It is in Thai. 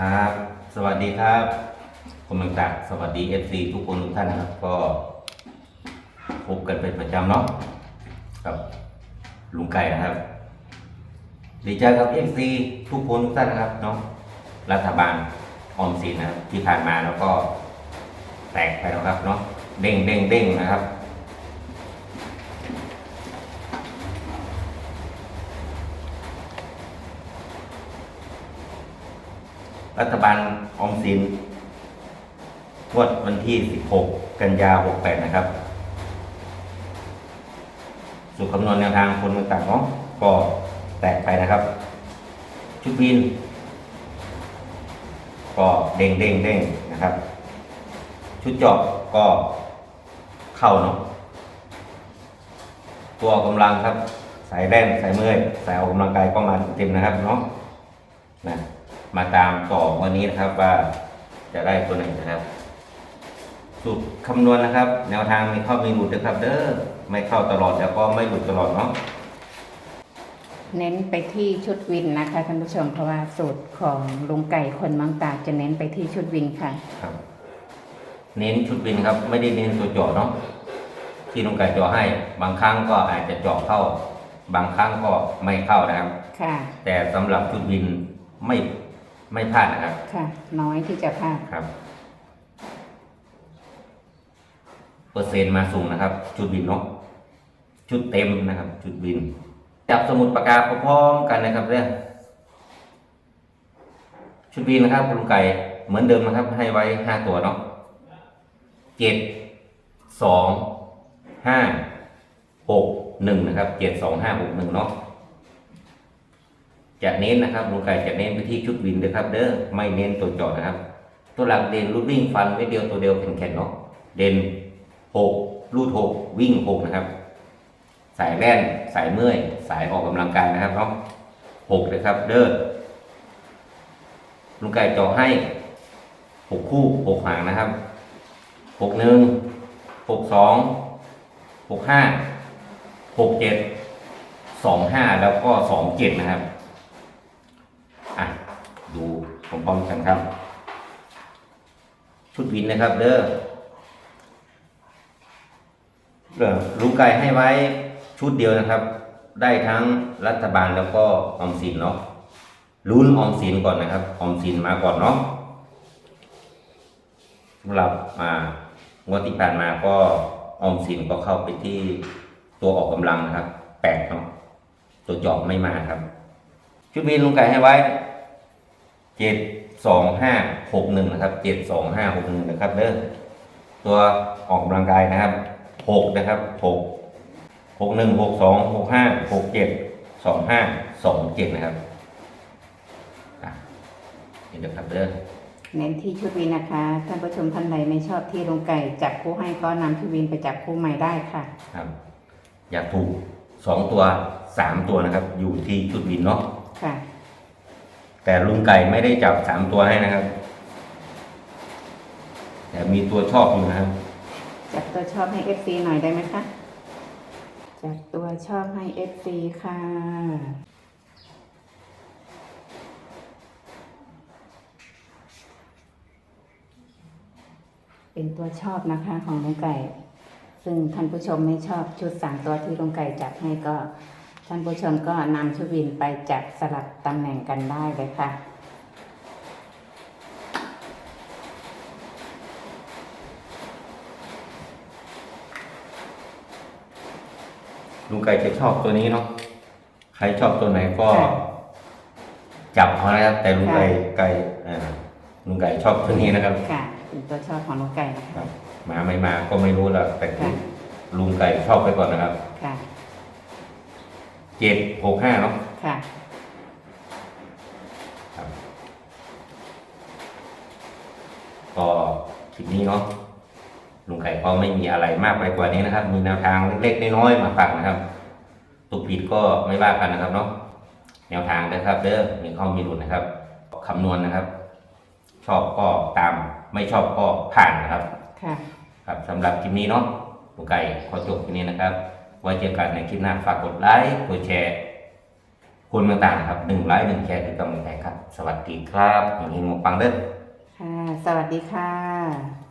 ครับ สวัสดีครับคุณมังตักสวัสดีเอฟซีทุกคนทุกท่านนะครับ ก็พบกันเป็นประจำเนาะกับลุงไก่นะครับ ดีใจกับเอฟซีทุกคนทุกท่านนะครับเนาะรัฐบาลออมสินนะครับที่ผ่านมาแล้วก็แตกไปแล้วครับเนาะเด้งเด้งเด้งนะครับ รัฐบาลออมสินงวดวันที่ 16 กันยา 68 นะครับ สูตรคำนวณแนวทางคนต่างเนาะก็แตกไปนะครับ ชุดวิน ก็เด้งเด้งเด้งนะครับ ชุดจอบก็เข้าเนาะตัวกำลังครับ สายแร่นสายเมื่อย สายออกกำลังกายก็มาเต็มนะครับเนาะนะ มาตามต่อวันนี้นะครับว่าจะได้ตัวไหนนะครับ สูตรคำนวณนะครับ แนวทางมีเข้ามีหลุดนะครับ เด้อไม่เข้าตลอดแล้วก็ไม่หลุดตลอดเนาะเน้นไปที่ชุดวินนะคะท่านผู้ชมเพราะว่าสูตรของลุงไก่คนมังตาจะเน้นไปที่ชุดวินค่ะ ครับ เน้นชุดวินครับ ไม่ได้เน้นตัวเจาะเนาะที่ลุงไก่เจาะให้ บางครั้งก็อาจจะเจาะเข้า บางครั้งก็ไม่เข้านะครับ ค่ะ แต่สำหรับชุดวินไม่ ไม่พลาดนะครับ ค่ะ น้อยที่จะพลาดครับ เปอร์เซ็นต์มาสูงนะครับชุดวินเนาะชุดเต็มนะครับชุดวิน จับสมุดปากกาพร้อมๆกันนะครับเรื่องชุดวินนะครับคุณลุงไก่เหมือนเดิมนะครับ ให้ไว้ห้าตัวเนาะเจ็ดสองห้าหกหนึ่งนะครับเจ็ดสองห้าหกหนึ่งเนาะ จะเน้นนะครับลุงไก่จะเน้นไปที่ชุดวินนะครับ เด้อไม่เน้นตัวจอดนะครับ ตัวหลักเด่นรูดวิ่งฟันไม่เดียวตัวเดียวแข็งๆเนาะเด่นหกรูดหกวิ่งหกนะครับ สายแว่นสายเมื่อย สายออกกำลังกายนะครับเนาะหกเลยครับ เด้อลุงไก่จาะให้หกคู่หกหางนะครับหกหนึ่งหกสองหกห้าหกเจ็ดสองห้าแล้วก็สองเจ็ดนะครับอะ ดูพร้อมกันครับ ชุดวินนะครับ เด้อเด้อลุงไก่ให้ไว้ชุดเดียวนะครับ ได้ทั้งรัฐบาลแล้วก็ออมสินเนาะลุ้นออมสินก่อนนะครับ ออมสินมาก่อนเนาะสำหรับมางวดที่ผ่านมาก็ออมสินก็เข้าไปที่ตัวออกกำลังนะครับแปดเนาะตัวจอบไม่มาครับ ชุดวินลุงไก่ให้ไว้ เจ็ดสองห้าหกหนึ่งนะครับเจ็ดสองห้าหกหนึ่งนะครับเด้อตัวออกกำลังกายนะครับหกนะครับหกหกหนึ่งหกสองหกห้าหกเจ็ดสองห้าสองเจ็ดนะครับอะนี่นะครับเด้อเน้นที่ชุดวินนะคะ ท่านผู้ชมท่านใดไม่ชอบที่ลุงไก่จับคู่ให้ก็นำชุดวินไปจับคู่ใหม่ได้ค่ะ ครับ อยากถูกสองตัวสามตัวนะครับ อยู่ที่ชุดวินเนาะค่ะ แต่ลุงไก่ไม่ได้จับสามตัวให้นะครับ แต่มีตัวชอบอยู่นะครับ จับตัวชอบให้ FC หน่อยได้ไหมคะ จับตัวชอบให้ FC ค่ะ เป็นตัวชอบนะคะของลุงไก่ ซึ่งท่านผู้ชมไม่ชอบชุดสามตัวที่ลุงไก่จัดให้ก็ ท่านผู้ชมก็นำชุดวินไปจัดสลับตำแหน่งกันได้เลยค่ะลุงไก่จะชอบตัวนี้เนาะ ใครชอบตัวไหนก็ค่ะจับเอานะครับแต่ลุงไก่ค่ะไก่อ่าลุงไก่ชอบตัวนี้นะครับค่ะเป็นตัวชอบของลุงไก่นะคะครับมาไม่มาก็ไม่รู้ละแต่ค่ะลุงไก่ชอบไปก่อนนะครับ ค่ะ เจ็ดหกห้าเนาะค่ะ ครับก็คลิปนี้เนาะลุงไก่ก็ไม่มีอะไรมากไปกว่านี้นะครับ มีแนวทางเล็กๆน้อยๆมาฝากนะครับตุกผิดก็ไม่ว่ากันนะครับเนาะแนวทางนะครับเด้อมีข้อมีหลุดนะครับคำนวณนะครับ ชอบก็ตามไม่ชอบก็ผ่านนะครับ ค่ะ ครับสำหรับคลิปนี้เนาะลุงไก่ขอจบที่นี้นะครับ ไว้เจอกันในคลิปหน้าฝากกดไลค์กดแชร์กคนต่างๆครับหนึ่งไลค์หนึ่งแชร์คือกำลังใจครับ สวัสดีครับเฮงๆหมกปังเด้อค่ะ สวัสดีค่ะ